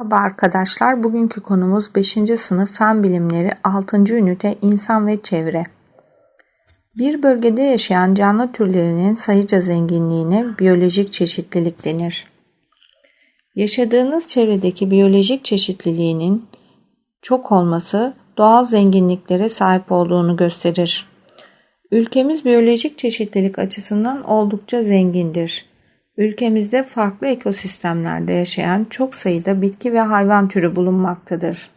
Merhaba arkadaşlar. Bugünkü konumuz 5. sınıf Fen Bilimleri 6. ünite İnsan ve Çevre. Bir bölgede yaşayan canlı türlerinin sayıca zenginliğine biyolojik çeşitlilik denir. Yaşadığınız çevredeki biyolojik çeşitliliğinin çok olması doğal zenginliklere sahip olduğunu gösterir. Ülkemiz biyolojik çeşitlilik açısından oldukça zengindir. Ülkemizde farklı ekosistemlerde yaşayan çok sayıda bitki ve hayvan türü bulunmaktadır.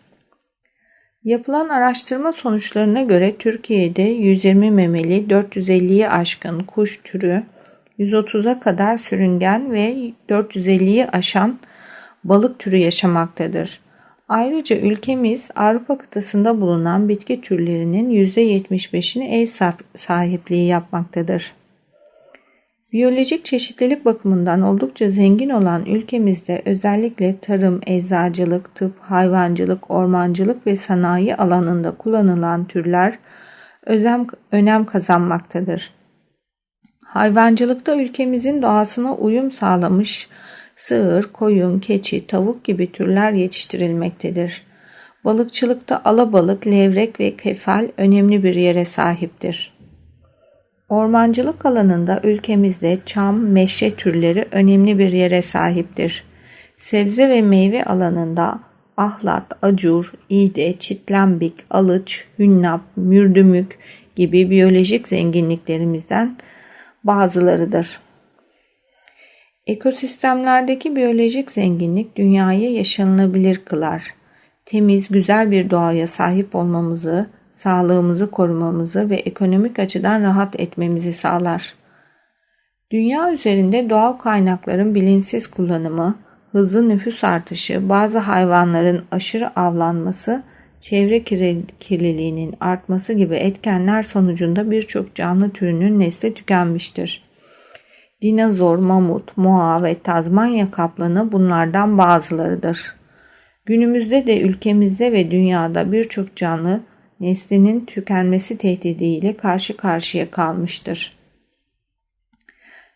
Yapılan araştırma sonuçlarına göre Türkiye'de 120 memeli, 450'yi aşkın kuş türü, 130'a kadar sürüngen ve 450'yi aşan balık türü yaşamaktadır. Ayrıca ülkemiz Avrupa kıtasında bulunan bitki türlerinin %75'ini ev sahipliği yapmaktadır. Biyolojik çeşitlilik bakımından oldukça zengin olan ülkemizde özellikle tarım, eczacılık, tıp, hayvancılık, ormancılık ve sanayi alanında kullanılan türler özem, önem kazanmaktadır. Hayvancılıkta ülkemizin doğasına uyum sağlamış sığır, koyun, keçi, tavuk gibi türler yetiştirilmektedir. Balıkçılıkta alabalık, levrek ve kefal önemli bir yere sahiptir. Ormancılık alanında ülkemizde çam, meşe türleri önemli bir yere sahiptir. Sebze ve meyve alanında ahlat, acur, iğde, çitlembik, alıç, hünnap, mürdümük gibi biyolojik zenginliklerimizden bazılarıdır. Ekosistemlerdeki biyolojik zenginlik dünyayı yaşanılabilir kılar. Temiz, güzel bir doğaya sahip olmamızı, sağlığımızı korumamızı ve ekonomik açıdan rahat etmemizi sağlar. Dünya üzerinde doğal kaynakların bilinçsiz kullanımı, hızlı nüfus artışı, bazı hayvanların aşırı avlanması, çevre kirliliğinin artması gibi etkenler sonucunda birçok canlı türünün nesli tükenmiştir. Dinozor, mamut, moa ve Tazmanya kaplanı bunlardan bazılarıdır. Günümüzde de ülkemizde ve dünyada birçok canlı neslinin tükenmesi tehdidiyle karşı karşıya kalmıştır.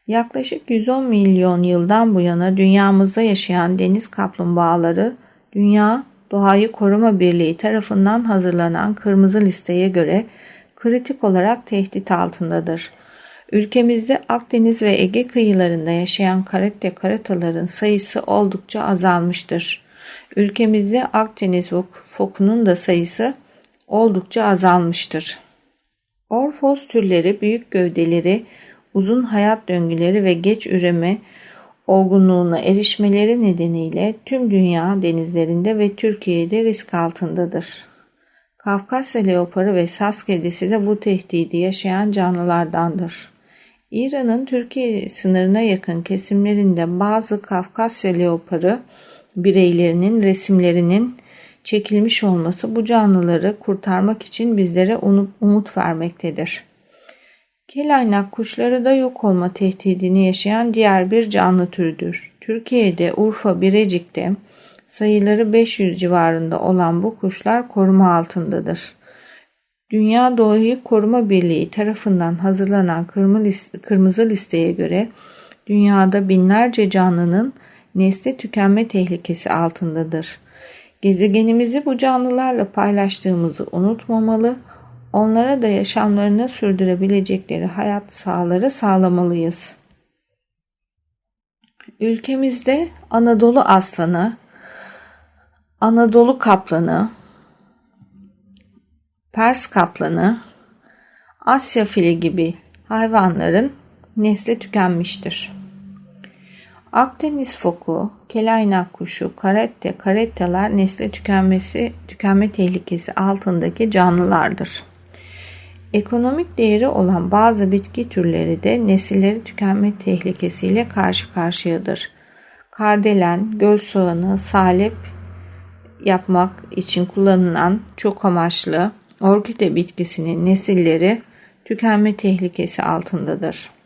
Yaklaşık 110 milyon yıldan bu yana dünyamızda yaşayan deniz kaplumbağaları Dünya Doğayı Koruma Birliği tarafından hazırlanan kırmızı listeye göre kritik olarak tehdit altındadır. Ülkemizde Akdeniz ve Ege kıyılarında yaşayan karette karataların sayısı oldukça azalmıştır. Ülkemizde Akdeniz fokunun da sayısı oldukça azalmıştır. Orfos türleri büyük gövdeleri, uzun hayat döngüleri ve geç üreme olgunluğuna erişmeleri nedeniyle tüm dünya denizlerinde ve Türkiye'de risk altındadır. Kafkasya leoparı ve sas kedisi de bu tehdidi yaşayan canlılardandır. İran'ın Türkiye sınırına yakın kesimlerinde bazı Kafkasya leoparı bireylerinin resimlerinin çekilmiş olması bu canlıları kurtarmak için bizlere umut vermektedir. Kelaynak kuşları da yok olma tehdidini yaşayan diğer bir canlı türüdür. Türkiye'de Urfa Birecik'te sayıları 500 civarında olan bu kuşlar koruma altındadır. Dünya Doğayı Koruma Birliği tarafından hazırlanan kırmızı listeye göre dünyada binlerce canlının nesli tükenme tehlikesi altındadır. Gezegenimizi bu canlılarla paylaştığımızı unutmamalı, onlara da yaşamlarını sürdürebilecekleri hayat sahaları sağlamalıyız. Ülkemizde Anadolu aslanı, Anadolu kaplanı, Pers kaplanı, Asya fili gibi hayvanların nesli tükenmiştir. Akdeniz foku, kelaynak kuşu, karette, karetteler nesli tükenmesi, tükenme tehlikesi altındaki canlılardır. Ekonomik değeri olan bazı bitki türleri de nesilleri tükenme tehlikesiyle karşı karşıyadır. Kardelen, göl soğanı, salep yapmak için kullanılan çok amaçlı orkide bitkisinin nesilleri tükenme tehlikesi altındadır.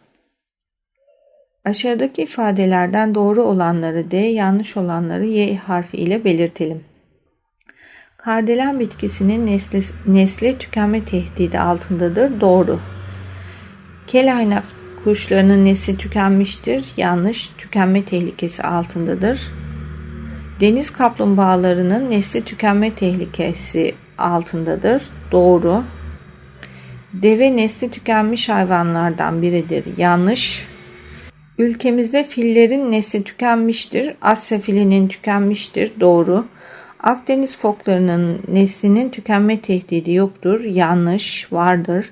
Aşağıdaki ifadelerden doğru olanları D, yanlış olanları Y harfi ile belirtelim. Kardelen bitkisinin nesli, nesli tükenme tehdidi altındadır. Doğru. Kelaynak kuşlarının nesli tükenmiştir. Yanlış. Tükenme tehlikesi altındadır. Deniz kaplumbağalarının nesli tükenme tehlikesi altındadır. Doğru. Deve nesli tükenmiş hayvanlardan biridir. Yanlış. Ülkemizde fillerin nesli tükenmiştir. Asya filinin tükenmiştir. Doğru. Akdeniz foklarının neslinin tükenme tehdidi yoktur. Yanlış. Vardır.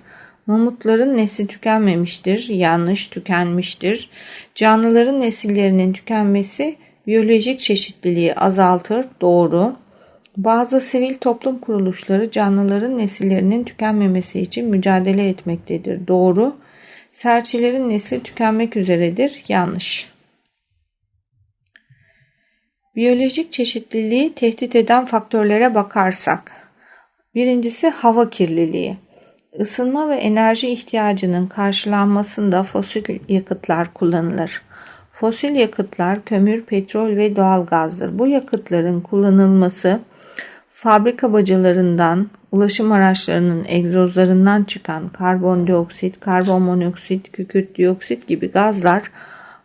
Mamutların nesli tükenmemiştir. Yanlış. Tükenmiştir. Canlıların nesillerinin tükenmesi biyolojik çeşitliliği azaltır. Doğru. Bazı sivil toplum kuruluşları canlıların nesillerinin tükenmemesi için mücadele etmektedir. Doğru. Serçelerin nesli tükenmek üzeredir. Yanlış. Biyolojik çeşitliliği tehdit eden faktörlere bakarsak. Birincisi hava kirliliği. Isınma ve enerji ihtiyacının karşılanmasında fosil yakıtlar kullanılır. Fosil yakıtlar kömür, petrol ve doğal gazdır. Bu yakıtların kullanılması fabrika bacalarından, ulaşım araçlarının egzozlarından çıkan karbondioksit, karbon monoksit, kükürt dioksit gibi gazlar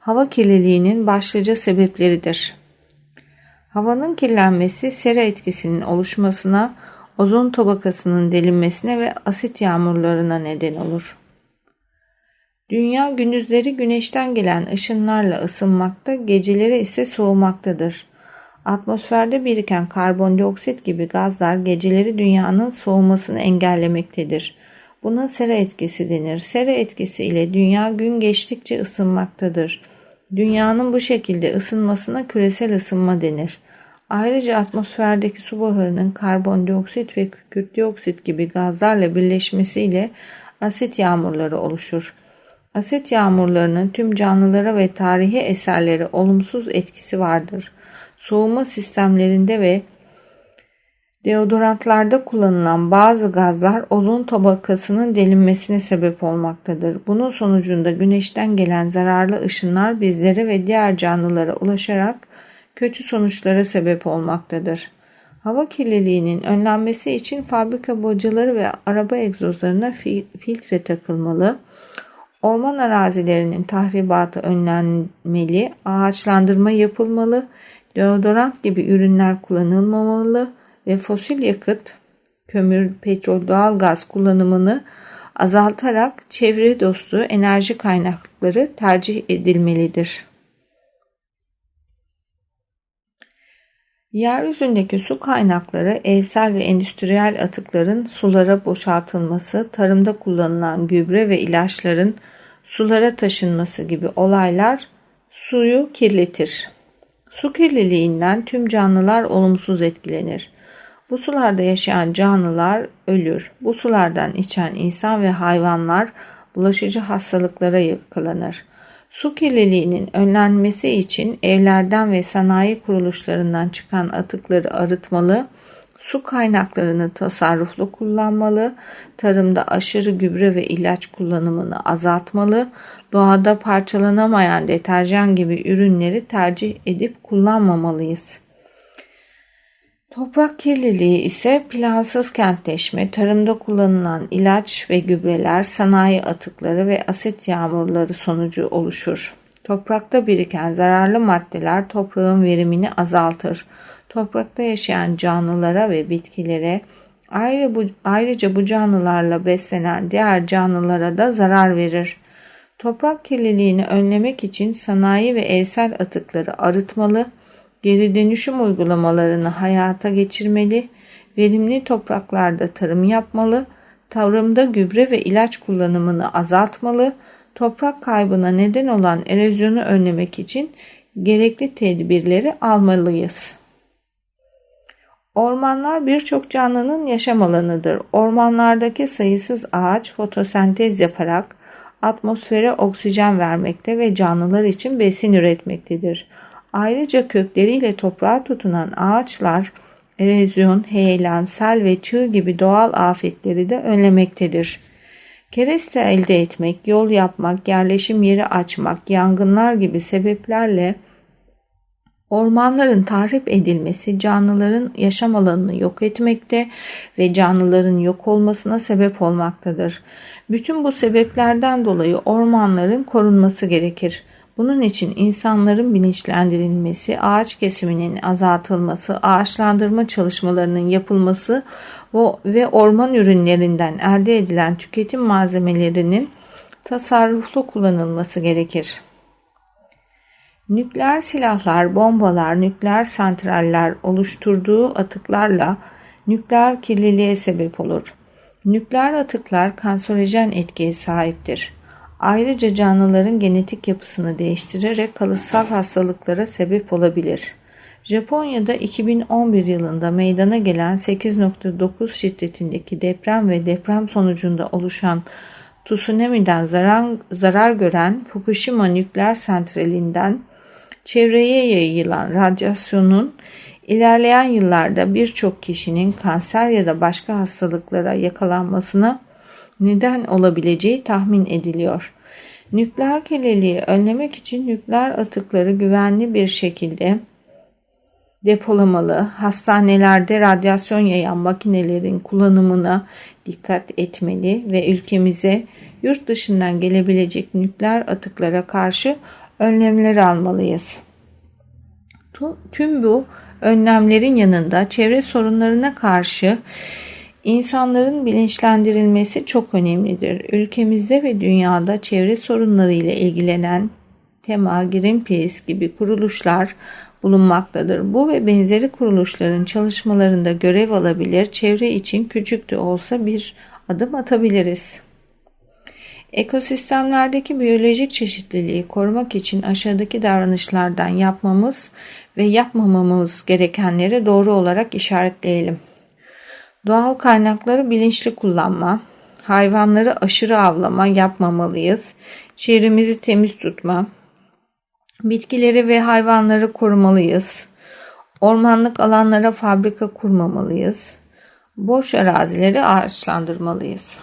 hava kirliliğinin başlıca sebepleridir. Havanın kirlenmesi sera etkisinin oluşmasına, ozon tabakasının delinmesine ve asit yağmurlarına neden olur. Dünya gündüzleri güneşten gelen ışınlarla ısınmakta, geceleri ise soğumaktadır. Atmosferde biriken karbondioksit gibi gazlar geceleri dünyanın soğumasını engellemektedir. Buna sera etkisi denir. Sera etkisi ile dünya gün geçtikçe ısınmaktadır. Dünyanın bu şekilde ısınmasına küresel ısınma denir. Ayrıca atmosferdeki su buharının karbondioksit ve kükürt dioksit gibi gazlarla birleşmesiyle asit yağmurları oluşur. Asit yağmurlarının tüm canlılara ve tarihi eserlere olumsuz etkisi vardır. Soğuma sistemlerinde ve deodorantlarda kullanılan bazı gazlar ozon tabakasının delinmesine sebep olmaktadır. Bunun sonucunda güneşten gelen zararlı ışınlar bizlere ve diğer canlılara ulaşarak kötü sonuçlara sebep olmaktadır. Hava kirliliğinin önlenmesi için fabrika bocaları ve araba egzozlarına filtre takılmalı. Orman arazilerinin tahribatı önlenmeli, ağaçlandırma yapılmalı, deodorant gibi ürünler kullanılmamalı ve fosil yakıt, kömür, petrol, doğalgaz kullanımını azaltarak çevre dostu enerji kaynakları tercih edilmelidir. Yeryüzündeki su kaynakları, evsel ve endüstriyel atıkların sulara boşaltılması, tarımda kullanılan gübre ve ilaçların sulara taşınması gibi olaylar suyu kirletir. Su kirliliğinden tüm canlılar olumsuz etkilenir. Bu sularda yaşayan canlılar ölür. Bu sulardan içen insan ve hayvanlar bulaşıcı hastalıklara yakalanır. Su kirliliğinin önlenmesi için evlerden ve sanayi kuruluşlarından çıkan atıkları arıtmalı, su kaynaklarını tasarruflu kullanmalı, tarımda aşırı gübre ve ilaç kullanımını azaltmalı, doğada parçalanamayan deterjan gibi ürünleri tercih edip kullanmamalıyız. Toprak kirliliği ise plansız kentleşme, tarımda kullanılan ilaç ve gübreler, sanayi atıkları ve asit yağmurları sonucu oluşur. Toprakta biriken zararlı maddeler toprağın verimini azaltır. Toprakta yaşayan canlılara ve bitkilere ayrı bu, ayrıca bu canlılarla beslenen diğer canlılara da zarar verir. Toprak kirliliğini önlemek için sanayi ve evsel atıkları arıtmalı, geri dönüşüm uygulamalarını hayata geçirmeli, verimli topraklarda tarım yapmalı, tarımda gübre ve ilaç kullanımını azaltmalı, toprak kaybına neden olan erozyonu önlemek için gerekli tedbirleri almalıyız. Ormanlar birçok canlının yaşam alanıdır. Ormanlardaki sayısız ağaç fotosentez yaparak atmosfere oksijen vermekte ve canlılar için besin üretmektedir. Ayrıca kökleriyle toprağa tutunan ağaçlar erozyon, heyelan, sel ve çığ gibi doğal afetleri de önlemektedir. Kereste elde etmek, yol yapmak, yerleşim yeri açmak, yangınlar gibi sebeplerle Ormanların tahrip edilmesi canlıların yaşam alanını yok etmekte ve canlıların yok olmasına sebep olmaktadır. Bütün bu sebeplerden dolayı ormanların korunması gerekir. Bunun için insanların bilinçlendirilmesi, ağaç kesiminin azaltılması, ağaçlandırma çalışmalarının yapılması ve orman ürünlerinden elde edilen tüketim malzemelerinin tasarruflu kullanılması gerekir. Nükleer silahlar, bombalar, nükleer santraller oluşturduğu atıklarla nükleer kirliliğe sebep olur. Nükleer atıklar kanserojen etkiye sahiptir. Ayrıca canlıların genetik yapısını değiştirerek kalıtsal hastalıklara sebep olabilir. Japonya'da 2011 yılında meydana gelen 8.9 şiddetindeki deprem ve deprem sonucunda oluşan tsunami'den zarar, zarar gören Fukushima nükleer santralinden çevreye yayılan radyasyonun ilerleyen yıllarda birçok kişinin kanser ya da başka hastalıklara yakalanmasına neden olabileceği tahmin ediliyor. Nükleer kirliliği önlemek için nükleer atıkları güvenli bir şekilde depolamalı, hastanelerde radyasyon yayan makinelerin kullanımına dikkat etmeli ve ülkemize yurt dışından gelebilecek nükleer atıklara karşı önlemler almalıyız. Tüm bu önlemlerin yanında çevre sorunlarına karşı insanların bilinçlendirilmesi çok önemlidir. Ülkemizde ve dünyada çevre sorunları ile ilgilenen Tema, Greenpeace gibi kuruluşlar bulunmaktadır. Bu ve benzeri kuruluşların çalışmalarında görev alabilir, çevre için küçük de olsa bir adım atabiliriz. Ekosistemlerdeki biyolojik çeşitliliği korumak için aşağıdaki davranışlardan yapmamız ve yapmamamız gerekenleri doğru olarak işaretleyelim. Doğal kaynakları bilinçli kullanma, hayvanları aşırı avlama yapmamalıyız, çevremizi temiz tutma, bitkileri ve hayvanları korumalıyız, ormanlık alanlara fabrika kurmamalıyız, boş arazileri ağaçlandırmalıyız.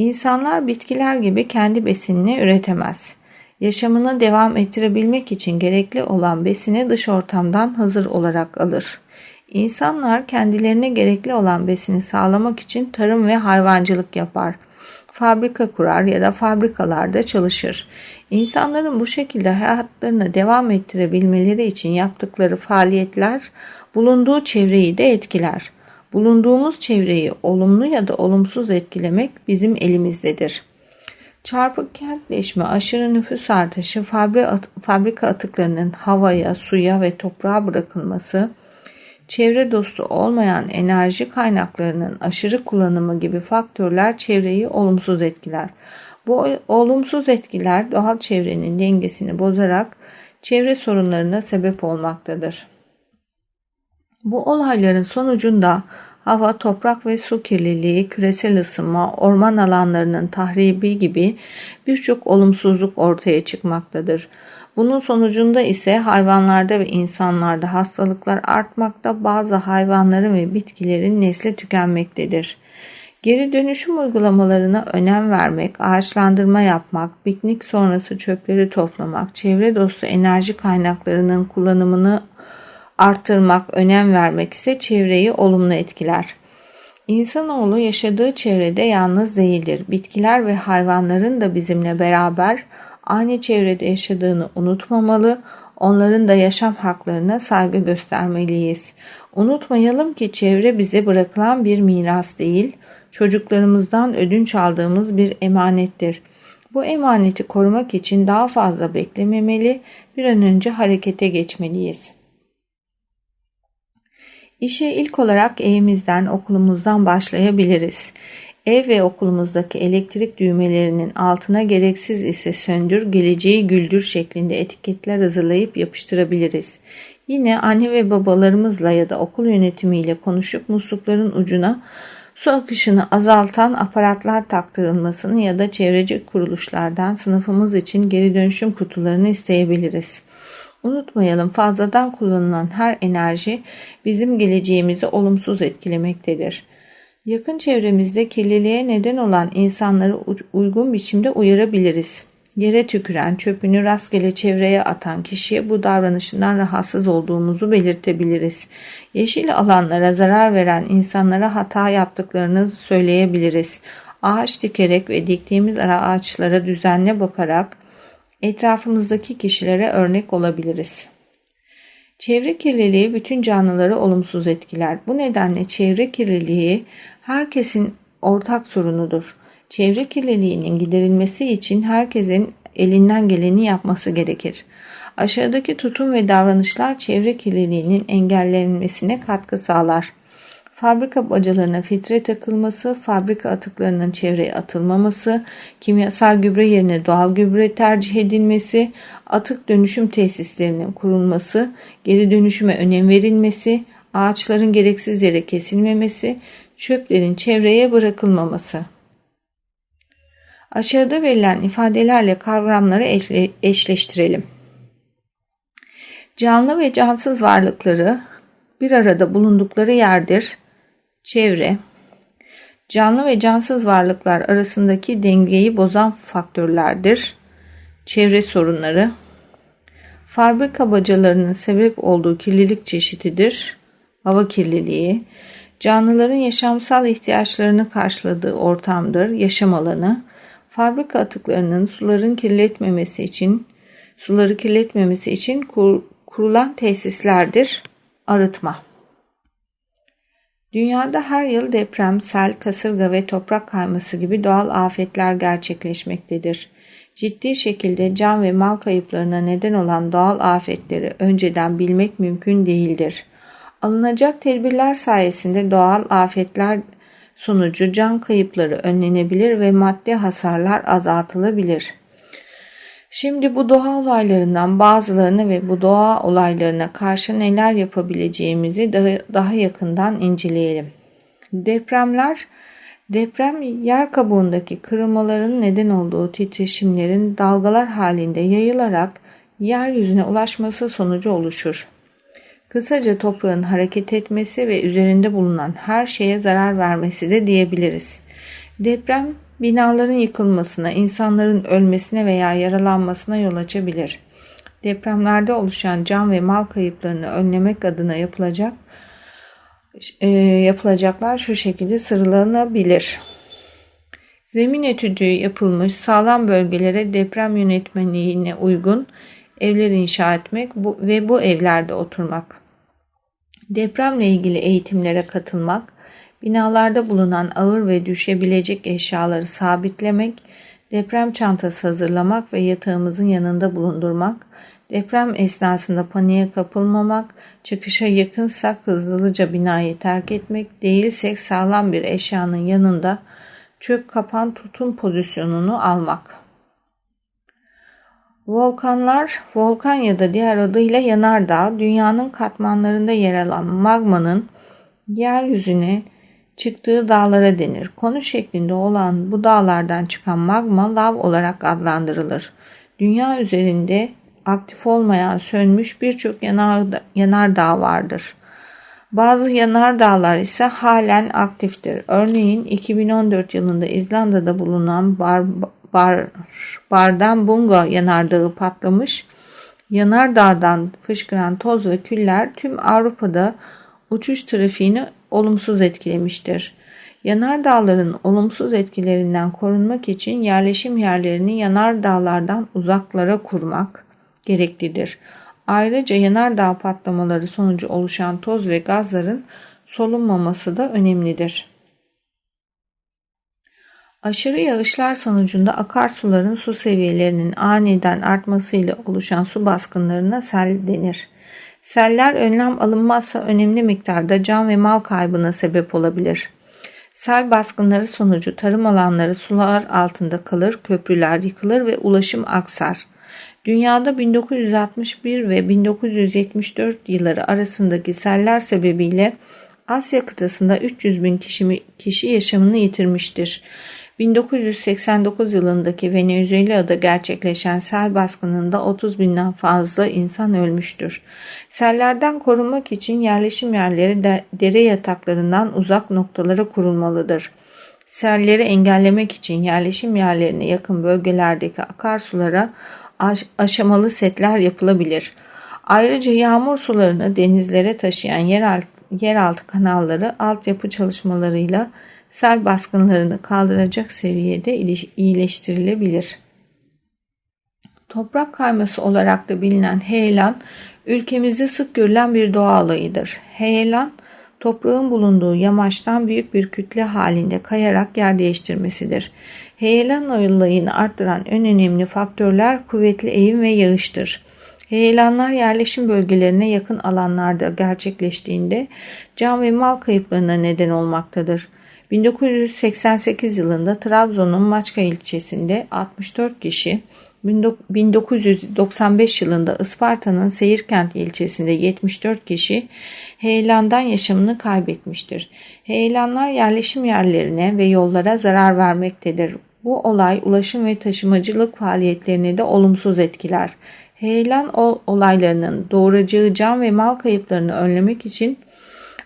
İnsanlar bitkiler gibi kendi besinini üretemez. Yaşamını devam ettirebilmek için gerekli olan besini dış ortamdan hazır olarak alır. İnsanlar kendilerine gerekli olan besini sağlamak için tarım ve hayvancılık yapar. Fabrika kurar ya da fabrikalarda çalışır. İnsanların bu şekilde hayatlarını devam ettirebilmeleri için yaptıkları faaliyetler bulunduğu çevreyi de etkiler. Bulunduğumuz çevreyi olumlu ya da olumsuz etkilemek bizim elimizdedir. Çarpık kentleşme, aşırı nüfus artışı, fabrika atıklarının havaya, suya ve toprağa bırakılması, çevre dostu olmayan enerji kaynaklarının aşırı kullanımı gibi faktörler çevreyi olumsuz etkiler. Bu olumsuz etkiler doğal çevrenin dengesini bozarak çevre sorunlarına sebep olmaktadır. Bu olayların sonucunda hava, toprak ve su kirliliği, küresel ısınma, orman alanlarının tahribi gibi birçok olumsuzluk ortaya çıkmaktadır. Bunun sonucunda ise hayvanlarda ve insanlarda hastalıklar artmakta, bazı hayvanların ve bitkilerin nesli tükenmektedir. Geri dönüşüm uygulamalarına önem vermek, ağaçlandırma yapmak, piknik sonrası çöpleri toplamak, çevre dostu enerji kaynaklarının kullanımını artırmak, önem vermek ise çevreyi olumlu etkiler. İnsanoğlu yaşadığı çevrede yalnız değildir. Bitkiler ve hayvanların da bizimle beraber aynı çevrede yaşadığını unutmamalı, onların da yaşam haklarına saygı göstermeliyiz. Unutmayalım ki çevre bize bırakılan bir miras değil, çocuklarımızdan ödünç aldığımız bir emanettir. Bu emaneti korumak için daha fazla beklememeli, bir an önce harekete geçmeliyiz. İşe ilk olarak evimizden, okulumuzdan başlayabiliriz. Ev ve okulumuzdaki elektrik düğmelerinin altına gereksiz ise söndür, geleceği güldür şeklinde etiketler hazırlayıp yapıştırabiliriz. Yine anne ve babalarımızla ya da okul yönetimiyle konuşup muslukların ucuna su akışını azaltan aparatlar taktırılmasını ya da çevreci kuruluşlardan sınıfımız için geri dönüşüm kutularını isteyebiliriz. Unutmayalım fazladan kullanılan her enerji bizim geleceğimizi olumsuz etkilemektedir. Yakın çevremizde kirliliğe neden olan insanları uygun biçimde uyarabiliriz. Yere tüküren, çöpünü rastgele çevreye atan kişiye bu davranışından rahatsız olduğumuzu belirtebiliriz. Yeşil alanlara zarar veren insanlara hata yaptıklarını söyleyebiliriz. Ağaç dikerek ve diktiğimiz ara ağaçlara düzenli bakarak etrafımızdaki kişilere örnek olabiliriz. Çevre kirliliği bütün canlıları olumsuz etkiler. Bu nedenle çevre kirliliği herkesin ortak sorunudur. Çevre kirliliğinin giderilmesi için herkesin elinden geleni yapması gerekir. Aşağıdaki tutum ve davranışlar çevre kirliliğinin engellenmesine katkı sağlar. Fabrika bacalarına filtre takılması, fabrika atıklarının çevreye atılmaması, kimyasal gübre yerine doğal gübre tercih edilmesi, atık dönüşüm tesislerinin kurulması, geri dönüşüme önem verilmesi, ağaçların gereksiz yere kesilmemesi, çöplerin çevreye bırakılmaması. Aşağıda verilen ifadelerle kavramları eşleştirelim. Canlı ve cansız varlıkları bir arada bulundukları yerdir. Çevre, canlı ve cansız varlıklar arasındaki dengeyi bozan faktörlerdir. Çevre sorunları, fabrika bacalarının sebep olduğu kirlilik çeşididir. Hava kirliliği, canlıların yaşamsal ihtiyaçlarını karşıladığı ortamdır, yaşam alanı. Fabrika atıklarının suların kirletmemesi için suları kirletmemesi için kur, kurulan tesislerdir. Arıtma. Dünyada her yıl deprem, sel, kasırga ve toprak kayması gibi doğal afetler gerçekleşmektedir. Ciddi şekilde can ve mal kayıplarına neden olan doğal afetleri önceden bilmek mümkün değildir. Alınacak tedbirler sayesinde doğal afetler sonucu can kayıpları önlenebilir ve maddi hasarlar azaltılabilir. Şimdi bu doğa olaylarından bazılarını ve bu doğa olaylarına karşı neler yapabileceğimizi daha, daha yakından inceleyelim. Depremler Deprem yer kabuğundaki kırılmaların neden olduğu titreşimlerin dalgalar halinde yayılarak yeryüzüne ulaşması sonucu oluşur. Kısaca toprağın hareket etmesi ve üzerinde bulunan her şeye zarar vermesi de diyebiliriz. Deprem binaların yıkılmasına, insanların ölmesine veya yaralanmasına yol açabilir. Depremlerde oluşan can ve mal kayıplarını önlemek adına yapılacak e, yapılacaklar şu şekilde sıralanabilir. Zemin etüdü yapılmış sağlam bölgelere deprem yönetmeliğine uygun evler inşa etmek bu, ve bu evlerde oturmak. Depremle ilgili eğitimlere katılmak, binalarda bulunan ağır ve düşebilecek eşyaları sabitlemek, deprem çantası hazırlamak ve yatağımızın yanında bulundurmak, deprem esnasında paniğe kapılmamak, çıkışa yakınsak hızlıca binayı terk etmek, değilsek sağlam bir eşyanın yanında çök kapan tutun pozisyonunu almak. Volkanlar, volkan ya da diğer adıyla yanardağ, dünyanın katmanlarında yer alan magmanın yeryüzüne çıktığı dağlara denir. Konu şeklinde olan bu dağlardan çıkan magma lav olarak adlandırılır. Dünya üzerinde aktif olmayan sönmüş birçok yanardağ, yanardağ vardır. Bazı yanardağlar ise halen aktiftir. Örneğin 2014 yılında İzlanda'da bulunan Bar, Bar, Bardambunga yanardağı patlamış. Yanardağdan fışkıran toz ve küller tüm Avrupa'da uçuş trafiğini olumsuz etkilemiştir. Yanardağların olumsuz etkilerinden korunmak için yerleşim yerlerini yanardağlardan uzaklara kurmak gereklidir. Ayrıca yanardağ patlamaları sonucu oluşan toz ve gazların solunmaması da önemlidir. Aşırı yağışlar sonucunda akarsuların su seviyelerinin aniden artmasıyla oluşan su baskınlarına sel denir. Seller önlem alınmazsa önemli miktarda can ve mal kaybına sebep olabilir. Sel baskınları sonucu tarım alanları sular altında kalır, köprüler yıkılır ve ulaşım aksar. Dünyada 1961 ve 1974 yılları arasındaki seller sebebiyle Asya kıtasında 300 bin kişi, kişi yaşamını yitirmiştir. 1989 yılındaki Venezuela'da gerçekleşen sel baskınında 30 binden fazla insan ölmüştür. Sellerden korunmak için yerleşim yerleri de, dere yataklarından uzak noktalara kurulmalıdır. Selleri engellemek için yerleşim yerlerine yakın bölgelerdeki akarsulara aş aşamalı setler yapılabilir. Ayrıca yağmur sularını denizlere taşıyan yeraltı, yeraltı kanalları altyapı çalışmalarıyla sel baskınlarını kaldıracak seviyede iyileştirilebilir. Toprak kayması olarak da bilinen heyelan, ülkemizde sık görülen bir doğa olayıdır. Heyelan, toprağın bulunduğu yamaçtan büyük bir kütle halinde kayarak yer değiştirmesidir. Heyelan olayını arttıran en önemli faktörler kuvvetli eğim ve yağıştır. Heyelanlar yerleşim bölgelerine yakın alanlarda gerçekleştiğinde can ve mal kayıplarına neden olmaktadır. 1988 yılında Trabzon'un Maçka ilçesinde 64 kişi, 1995 yılında Isparta'nın Seyirkent ilçesinde 74 kişi heyelandan yaşamını kaybetmiştir. Heyelanlar yerleşim yerlerine ve yollara zarar vermektedir. Bu olay ulaşım ve taşımacılık faaliyetlerini de olumsuz etkiler. Heyelan olaylarının doğuracağı can ve mal kayıplarını önlemek için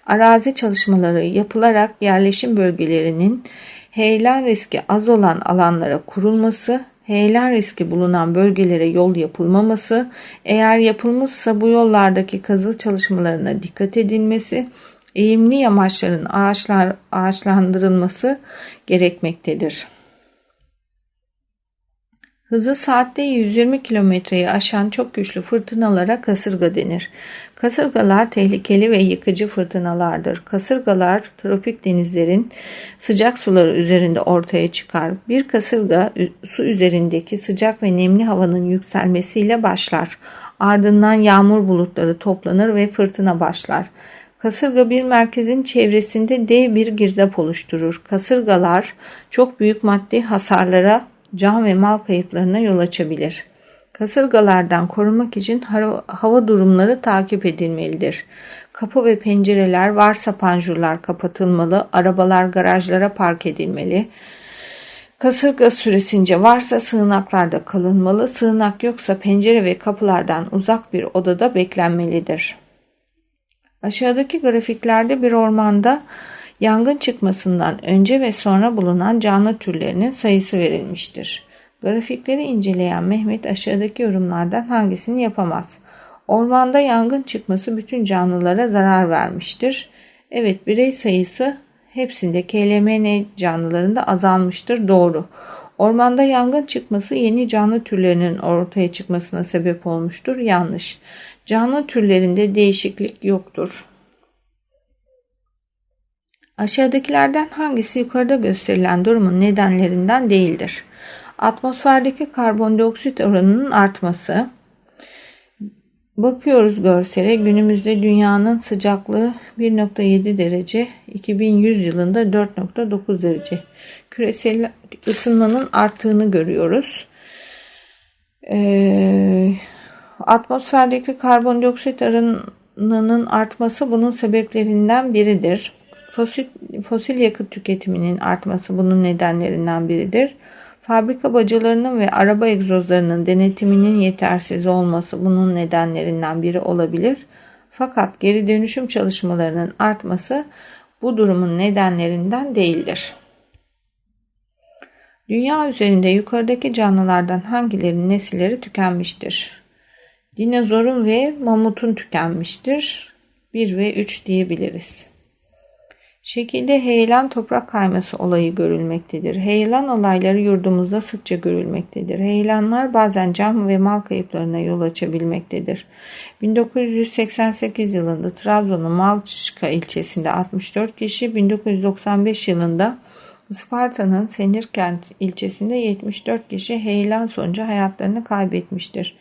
arazi çalışmaları yapılarak yerleşim bölgelerinin heyelan riski az olan alanlara kurulması, heyelan riski bulunan bölgelere yol yapılmaması, eğer yapılmışsa bu yollardaki kazı çalışmalarına dikkat edilmesi, eğimli yamaçların ağaçlar, ağaçlandırılması gerekmektedir. Hızı saatte 120 kilometreyi aşan çok güçlü fırtınalara kasırga denir. Kasırgalar tehlikeli ve yıkıcı fırtınalardır. Kasırgalar tropik denizlerin sıcak suları üzerinde ortaya çıkar. Bir kasırga su üzerindeki sıcak ve nemli havanın yükselmesiyle başlar. Ardından yağmur bulutları toplanır ve fırtına başlar. Kasırga bir merkezin çevresinde dev bir girdap oluşturur. Kasırgalar çok büyük maddi hasarlara can ve mal kayıplarına yol açabilir. Kasırgalardan korunmak için hava durumları takip edilmelidir. Kapı ve pencereler varsa panjurlar kapatılmalı, arabalar garajlara park edilmeli. Kasırga süresince varsa sığınaklarda kalınmalı, sığınak yoksa pencere ve kapılardan uzak bir odada beklenmelidir. Aşağıdaki grafiklerde bir ormanda Yangın çıkmasından önce ve sonra bulunan canlı türlerinin sayısı verilmiştir. Grafikleri inceleyen Mehmet aşağıdaki yorumlardan hangisini yapamaz? Ormanda yangın çıkması bütün canlılara zarar vermiştir. Evet birey sayısı hepsinde KLMN canlılarında azalmıştır. Doğru. Ormanda yangın çıkması yeni canlı türlerinin ortaya çıkmasına sebep olmuştur. Yanlış. Canlı türlerinde değişiklik yoktur. Aşağıdakilerden hangisi yukarıda gösterilen durumun nedenlerinden değildir? Atmosferdeki karbondioksit oranının artması. Bakıyoruz görsele günümüzde dünyanın sıcaklığı 1.7 derece, 2100 yılında 4.9 derece. Küresel ısınmanın arttığını görüyoruz. Ee, atmosferdeki karbondioksit oranının artması bunun sebeplerinden biridir. Fosil, fosil yakıt tüketiminin artması bunun nedenlerinden biridir. Fabrika bacalarının ve araba egzozlarının denetiminin yetersiz olması bunun nedenlerinden biri olabilir. Fakat geri dönüşüm çalışmalarının artması bu durumun nedenlerinden değildir. Dünya üzerinde yukarıdaki canlılardan hangilerinin nesilleri tükenmiştir? Dinozorun ve mamutun tükenmiştir. 1 ve 3 diyebiliriz. Şekilde heyelan toprak kayması olayı görülmektedir. Heyelan olayları yurdumuzda sıkça görülmektedir. Heyelanlar bazen can ve mal kayıplarına yol açabilmektedir. 1988 yılında Trabzon'un Malçka ilçesinde 64 kişi, 1995 yılında Isparta'nın Senirkent ilçesinde 74 kişi heyelan sonucu hayatlarını kaybetmiştir.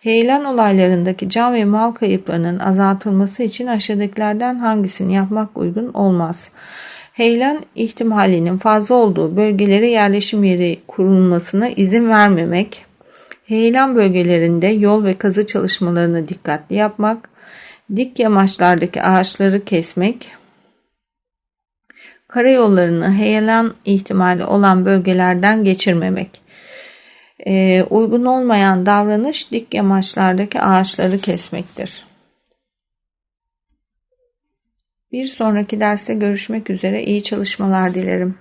Heyelan olaylarındaki can ve mal kayıplarının azaltılması için aşağıdakilerden hangisini yapmak uygun olmaz? Heyelan ihtimalinin fazla olduğu bölgelere yerleşim yeri kurulmasına izin vermemek, heyelan bölgelerinde yol ve kazı çalışmalarını dikkatli yapmak, dik yamaçlardaki ağaçları kesmek, karayollarını heyelan ihtimali olan bölgelerden geçirmemek. Ee, uygun olmayan davranış dik yamaçlardaki ağaçları kesmektir. Bir sonraki derste görüşmek üzere iyi çalışmalar dilerim.